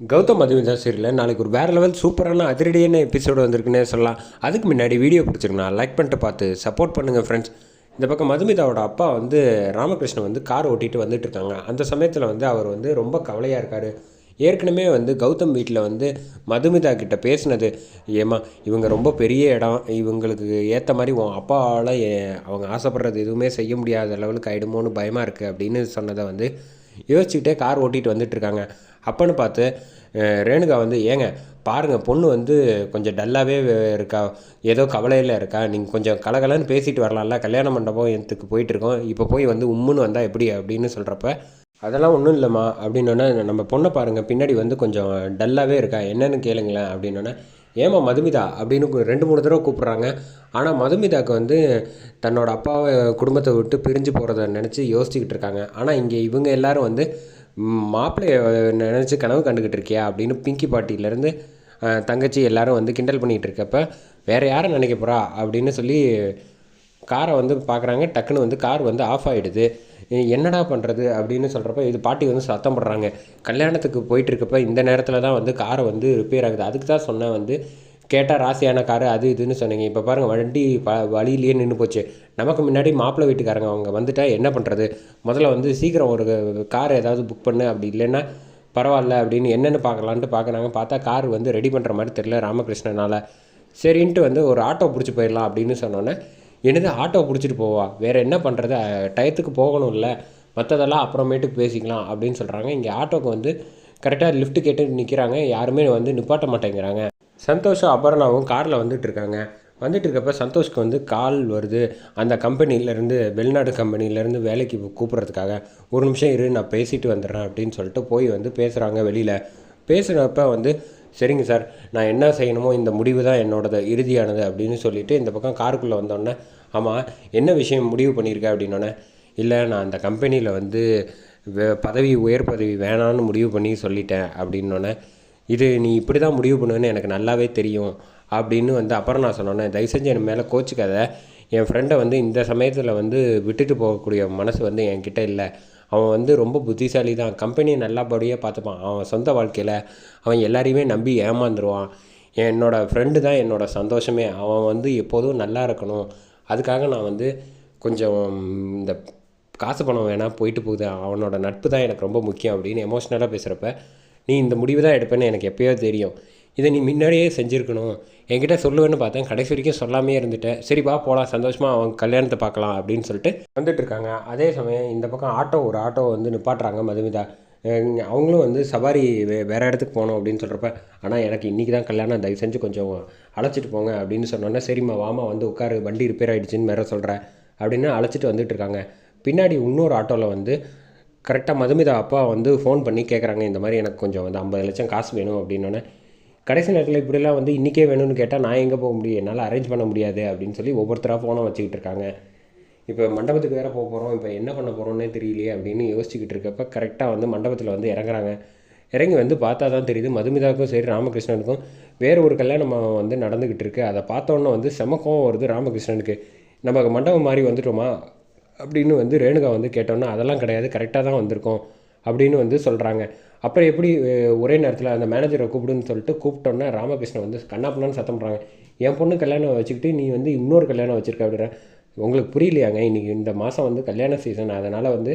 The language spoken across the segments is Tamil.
கௌதம் மதுமிதா சீரியலில் நாளைக்கு ஒரு வேறு லெவல் சூப்பரான அதிரடியான எபிசோடு வந்திருக்குன்னே சொல்லலாம். அதுக்கு முன்னாடி வீடியோ பிடிச்சிருக்கா லைக் பண்ணிட்டு பார்த்து சப்போர்ட் பண்ணுங்கள் ஃப்ரெண்ட்ஸ் இந்த பக்கம் மதுமிதாவோட அப்பா வந்து ராமகிருஷ்ணன் வந்து கார் ஓட்டிகிட்டு வந்துட்டு இருக்காங்க. அந்த சமயத்தில் வந்து அவர் வந்து ரொம்ப கவலையாக இருக்கார். ஏற்கனவே வந்து கௌதம் வீட்டில் வந்து மதுமிதா கிட்ட பேசினது ஏமா இவங்க ரொம்ப பெரிய இடம். இவங்களுக்கு ஏற்ற மாதிரி உன் அப்பாவால் அவங்க ஆசைப்படுறது எதுவுமே செய்ய முடியாத லெவலுக்கு ஆகிடுமோன்னு பயமாக இருக்குது அப்படின்னு சொன்னதை வந்து யோசிச்சுக்கிட்டே கார் ஓட்டிகிட்டு வந்துட்டுருக்காங்க அப்போன்னு பார்த்து ரேணுகா வந்து ஏங்க பாருங்கள் பொண்ணு வந்து கொஞ்சம் டல்லாகவே இருக்கா ஏதோ கவலையில் இருக்கா நீங்கள் கொஞ்சம் கலகலன்னு பேசிட்டு வரலாம்ல கல்யாண மண்டபம் எத்துக்கு போயிட்டுருக்கோம் இப்போ போய் வந்து உம்முன்னு வந்தால் எப்படி அப்படின்னு சொல்கிறப்ப அதெல்லாம் ஒன்றும் இல்லைம்மா அப்படின்னோடனே நம்ம பொண்ணை பாருங்கள் பின்னாடி வந்து கொஞ்சம் டல்லாகவே இருக்கா என்னென்னு கேளுங்களேன் அப்படின்னோடனே ஏமா மதுமிதா? அப்படின்னு ரெண்டு மூணு தடவை கூப்பிட்றாங்க. ஆனால் மதுமிதாவுக்கு வந்து தன்னோட அப்பாவை குடும்பத்தை விட்டு பிரிஞ்சு போகிறத நினச்சி யோசிச்சுக்கிட்டு இருக்காங்க. ஆனால் இங்கே இவங்க எல்லாரும் வந்து மாப்பிள்ளைய நினச்சி கனவு கண்டுக்கிட்டு இருக்கியா அப்படின்னு பிங்கி பாட்டியிலேருந்து தங்கச்சி எல்லாரும் வந்து கிண்டல் பண்ணிகிட்டு இருக்கப்ப வேறு யாரை நினைக்க போகிறா அப்படின்னு சொல்லி காரை வந்து பார்க்குறாங்க டக்குன்னு வந்து கார் வந்து ஆஃப் ஆகிடுது என்னடா பண்ணுறது அப்படின்னு சொல்கிறப்ப இது பாட்டி வந்து சத்தம் போடுறாங்க. கல்யாணத்துக்கு போயிட்டுருக்கப்ப இந்த நேரத்தில் தான் வந்து காரை வந்து ரிப்பேர் ஆகுது. அதுக்கு தான் சொன்னேன் வந்து கேட்டால் ராசியான காரு அது இதுன்னு சொன்னீங்க. இப்போ பாருங்கள் வண்டி ப வழியிலேயே நின்று போச்சு. நமக்கு முன்னாடி மாப்பிள்ளை வீட்டுக்காரங்க அவங்க வந்துட்டா என்ன பண்ணுறது முதல்ல வந்து சீக்கிரம் ஒரு கார் ஏதாவது புக் பண்ணு. அப்படி இல்லைன்னா பரவாயில்ல அப்படின்னு என்னென்னு பார்க்கலான்ட்டு பார்க்குறாங்க. பார்த்தா கார் வந்து ரெடி பண்ணுற மாதிரி தெரில ராமகிருஷ்ணனால். சரின்ட்டு வந்து ஒரு ஆட்டோ பிடிச்சி போயிடலாம் அப்படின்னு சொன்னோன்னே என்னது ஆட்டோ பிடிச்சிட்டு போவா? வேறு என்ன பண்ணுறது டயத்துக்கு போகணும் இல்லை. மற்றதெல்லாம் அப்புறமேட்டுக்கு பேசிக்கலாம் அப்படின்னு சொல்கிறாங்க இங்கே ஆட்டோக்கு வந்து கரெக்டாக லிஃப்ட் கேட்டு நிற்கிறாங்க யாருமே வந்து நிப்பாட்ட மாட்டேங்கிறாங்க. சந்தோஷம் அபர்ணாவும் காரில் வந்துட்டு இருக்காங்க வந்துட்டு இருக்கப்ப சந்தோஷ்க்கு வந்து கால் வருது. அந்த கம்பெனியிலேருந்து வெளிநாடு கம்பெனியிலேருந்து வேலைக்கு கூப்பிட்றதுக்காக ஒரு நிமிஷம் இரு நான் பேசிட்டு வந்துடுறேன் அப்படின்னு சொல்லிட்டு போய் வந்து பேசுகிறாங்க வெளியில். பேசுகிறப்ப வந்து சரிங்க சார் நான் என்ன செய்யணுமோ இந்த முடிவு தான் என்னோடது இறுதியானது அப்படின்னு சொல்லிட்டு இந்த பக்கம் காருக்குள்ளே வந்தோடனே ஆமாம் என்ன விஷயம் முடிவு பண்ணியிருக்க? அப்படின்னோடனே இல்லை நான் அந்த கம்பெனியில் வந்து பதவி உயர் பதவி வேணான்னு முடிவு பண்ணி சொல்லிட்டேன் அப்படின்னோடனே இது நீ இப்படி தான் முடிவு பண்ணுவேன்னு எனக்கு நல்லாவே தெரியும் அப்படின்னு வந்து அப்புறம் நான் சொன்னோன்னே தயவு செஞ்சு என் மேலே கோச்சிக்காத. என் ஃப்ரெண்டை வந்து இந்த சமயத்தில் வந்து விட்டுட்டு போகக்கூடிய மனசு வந்து என்கிட்ட இல்லை. அவன் வந்து ரொம்ப புத்திசாலி தான் கம்பெனியை நல்லபடியாக பார்த்துப்பான். அவன் சொந்த வாழ்க்கையில் அவன் எல்லாரையுமே நம்பி ஏமாந்துருவான். என்னோட ஃப்ரெண்டு தான் என்னோட சந்தோஷமே. அவன் வந்து எப்போதும் நல்லா இருக்கணும். அதுக்காக நான் வந்து கொஞ்சம் இந்த காசு பணம் வேணால் போயிட்டு போகுது. அவனோட நட்பு தான் எனக்கு ரொம்ப முக்கியம் அப்படின்னு எமோஷ்னலாக பேசுகிறப்ப நீ இந்த முடிவு தான் எடுப்பேன்னு எனக்கு எப்பயோ தெரியும். இதை நீ முன்னாடியே செஞ்சுருக்கணும். என்கிட்ட சொல்லுவேன்னு பார்த்தேன். கடைசி வரைக்கும் சொல்லாமே இருந்துட்டேன். சரிப்பா போகலாம் சந்தோஷமாக அவங்க கல்யாணத்தை பார்க்கலாம் அப்படின்னு சொல்லிட்டு வந்துட்டுருக்காங்க அதே சமயம் இந்த பக்கம் ஆட்டோ ஒரு ஆட்டோ வந்து நிப்பாட்டுறாங்க மதுமிதா. அவங்களும் வந்து சவாரி வே வேறு இடத்துக்கு போகணும் அப்படின்னு சொல்கிறப்ப ஆனால் எனக்கு இன்றைக்கி தான் கல்யாணம். தயவு செஞ்சு கொஞ்சம் அழைச்சிட்டு போங்க அப்படின்னு சொன்னோன்னே சரிம்மா வாமா வந்து உட்காரு. வண்டி ரிப்பேர் ஆகிடுச்சின்னு வேற சொல்கிறேன் அப்படின்னு அழைச்சிட்டு வந்துட்டுருக்காங்க பின்னாடி இன்னொரு ஆட்டோவில் வந்து கரெக்டாக மதுமிதா அப்பா வந்து ஃபோன் பண்ணி கேட்குறாங்க இந்த மாதிரி எனக்கு கொஞ்சம் வந்து ஐம்பது லட்சம் காசு வேணும் அப்படின்னோடனே கடைசி நேரத்தில் இப்படிலாம் வந்து இன்றைக்கே வேணும்னு கேட்டால் நான் எங்கே போக முடியும்? என்னால் அரேஞ்ச் பண்ண முடியாது அப்படின்னு சொல்லி ஒவ்வொருத்தராக ஃபோனை வச்சுக்கிட்டு இருக்காங்க. இப்போ மண்டபத்துக்கு வேறு போக போகிறோம் இப்போ என்ன பண்ண போகிறோன்னே தெரியலையே அப்படின்னு யோசிச்சுக்கிட்டு இருக்கப்ப கரெக்டாக வந்து மண்டபத்தில் வந்து இறங்குறாங்க. இறங்கி வந்து பார்த்தா தான் தெரியுது மதுமிதாவுக்கும் சரி ராமகிருஷ்ணனுக்கும் வேறு ஒரு கல்யாணம் வந்து நடந்துக்கிட்டு இருக்குது அதை பார்த்தோன்னே வந்து செம கோவம் வருது ராமகிருஷ்ணனுக்கு. நமக்கு மண்டபம் மாதிரி வந்துட்டோமா? அப்படின்னு வந்து ரேணுகா வந்து கேட்டோன்னா அதெல்லாம் கிடையாது கரெக்டாக தான் வந்திருக்கோம் அப்படின்னு வந்து சொல்கிறாங்க அப்புறம் எப்படி ஒரே நேரத்தில் அந்த மேனேஜரை கூப்பிடுன்னு சொல்லிட்டு கூப்பிட்டோன்னே ராமகிருஷ்ணன் வந்து கண்ணாப்பண்ணான்னு சத்தம் பண்ணுறாங்க என் பொண்ணு கல்யாணம் வச்சுக்கிட்டு நீ வந்து இன்னொரு கல்யாணம் வச்சுருக்க அப்படின்ற. உங்களுக்கு புரியலையாங்க இன்றைக்கி இந்த மாதம் வந்து கல்யாண சீசன் அதனால் வந்து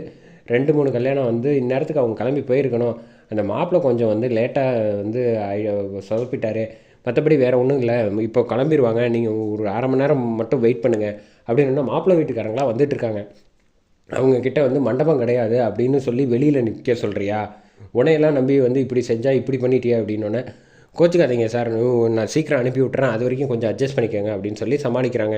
ரெண்டு மூணு கல்யாணம் வந்து இந்நேரத்துக்கு அவங்க கிளம்பி போயிருக்கணும். அந்த மாப்பிள்ளை கொஞ்சம் வந்து லேட்டாக வந்து சொதப்பிட்டாரு. மற்றபடி வேறு ஒன்றும் இல்லை. இப்போ கிளம்பிடுவாங்க நீங்கள் ஒரு அரை மணி நேரம் மட்டும் வெயிட் பண்ணுங்கள் அப்படின்னா மாப்பிள்ளை வீட்டுக்காரங்களாம் வந்துட்டுருக்காங்க அவங்கக்கிட்ட வந்து மண்டபம் கிடையாது அப்படின்னு சொல்லி வெளியில் நிற்க சொல்கிறியா உனையெல்லாம் நம்பி வந்து இப்படி செஞ்சால் இப்படி பண்ணிட்டியா? அப்படின்னோடனே கோச்சிக்காதீங்க சார். நான் சீக்கிரம் அனுப்பி விட்டுறேன். அது வரைக்கும் கொஞ்சம் அட்ஜஸ்ட் பண்ணிக்கோங்க அப்படின்னு சொல்லி சமாளிக்கிறாங்க.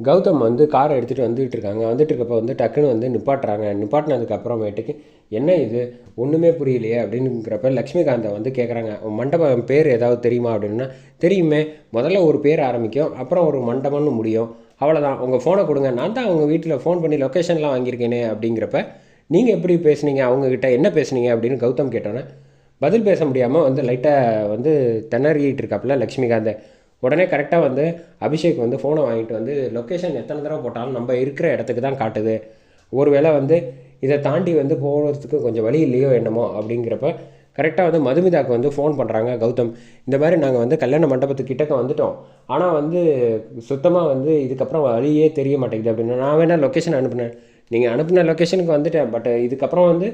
கௌதம் வந்து காரை எடுத்துகிட்டு வந்துட்டு இருக்காங்க. வந்துட்டு இருக்கப்போ வந்து டக்குன்னு வந்து நிப்பாட்டுறாங்க. நிப்பாட்டினதுக்கப்புறமேட்டுக்கு என்ன இது? ஒன்றுமே புரியலையே? அப்படிங்கிறப்ப லக்ஷ்மிகாந்தை வந்து கேட்குறாங்க மண்டபம் பேர் ஏதாவது தெரியுமா? அப்படின்னா தெரியுமே. முதல்ல ஒரு பேர் ஆரம்பிக்கும் அப்புறம் ஒரு மண்டபம்னு முடியும். அவ்வளோதான் உங்கள் ஃபோனை கொடுங்க. நான் தான் அவங்க வீட்டில் ஃபோன் பண்ணி லொக்கேஷன்லாம் வாங்கியிருக்கேனே. அப்படிங்கிறப்ப நீங்கள் எப்படி பேசுனீங்க? அவங்கக்கிட்ட என்ன பேசுனீங்க? அப்படின்னு கௌதம் கேட்டோன்னே பதில் பேச முடியாமல் வந்து லைட்டாக வந்து திணறிட்டு இருக்காப்புல லக்ஷ்மிகாந்தை. உடனே கரெக்டாக வந்து அபிஷேக் வந்து ஃபோனை வாங்கிட்டு வந்து லொக்கேஷன் எத்தனை தடவை போட்டாலும் நம்ம இருக்கிற இடத்துக்கு தான் காட்டுது. ஒருவேளை வந்து இதை தாண்டி வந்து போகிறதுக்கு கொஞ்சம் வழி இல்லையோ என்னமோ அப்படிங்கிறப்ப கரெக்டாக வந்து மதுமிதாக்கு வந்து ஃபோன் பண்ணுறாங்க கௌதம். இந்த மாதிரி நாங்கள் வந்து கல்யாண மண்டபத்துக்கு கிட்டக்க வந்துட்டோம். ஆனால் வந்து சுத்தமாக வந்து இதுக்கப்புறம் வழியே தெரிய மாட்டேங்குது அப்படின்னு. நான் வேணால் லொக்கேஷன் அனுப்புனேன். நீங்கள் அனுப்பின லொக்கேஷனுக்கு வந்துட்டேன். பட் இதுக்கப்புறம் வந்து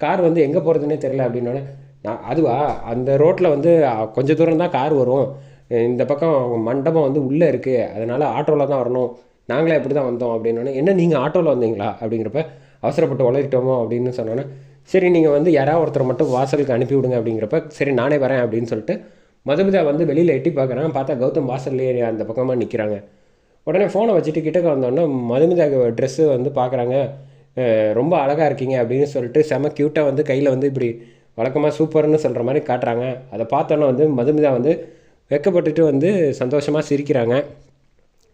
கார் வந்து எங்கே போகிறதுனே தெரில அப்படின்னோடனே நான் அதுவா? அந்த ரோட்டில் வந்து கொஞ்சம் கொஞ்ச தூரம் தான் கார் வரும். இந்த பக்கம் மண்டபம் வந்து உள்ளே இருக்குது அதனால் ஆட்டோவில் தான் வரணும். நாங்களே இப்படி தான் வந்தோம் அப்படின்னோடனே என்ன நீங்கள் ஆட்டோவில் வந்தீங்களா? அப்படிங்கிறப்ப அவசரப்பட்டு உழைக்கிட்டோமோ அப்படின்னு சொன்னோன்னே சரி நீங்கள் வந்து யாராவது ஒருத்தர் மட்டும் வாசலுக்கு அனுப்பி விடுங்க அப்படிங்கிறப்ப சரி நானே வரேன் அப்படின்னு சொல்லிட்டு மதுமிதா வந்து வெளியில் எட்டி பார்க்குறேன் பார்த்தா கௌதம் வாசல்லையே அந்த பக்கமாக நிற்கிறாங்க உடனே ஃபோனை வச்சுட்டு கிட்டக்க வந்தோடனே மதுமிதா ட்ரெஸ்ஸு வந்து பார்க்குறாங்க. ரொம்ப அழகாக இருக்கீங்க அப்படின்னு சொல்லிட்டு செம க்யூட்டாக வந்து கையில் வந்து இப்படி வழக்கமாக சூப்பர்னு சொல்கிற மாதிரி காட்டுறாங்க. அதை பார்த்தோன்னே வந்து மதுமிதா வந்து வெக்கப்பட்டுட்டு வந்து சந்தோஷமாக சிரிக்கிறாங்க.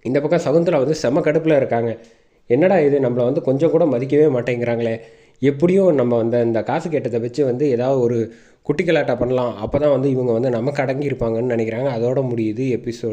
இந்த பக்கம் சகுந்தலா வந்து செம கடுப்பில் இருக்காங்க. என்னடா இது? நம்மளை வந்து கொஞ்சம் கூட மதிக்கவே மாட்டேங்கிறாங்களே. எப்படியும் நம்ம வந்து இந்த காசு கேட்டதை வச்சு வந்து ஏதாவது ஒரு குட்டி கலாட்டா பண்ணலாம். அப்போ தான் வந்து இவங்க வந்து நமக்கு கடங்கி இருப்பாங்கன்னு நினைக்கிறாங்க. அதோட முடியுது எபிசோட்.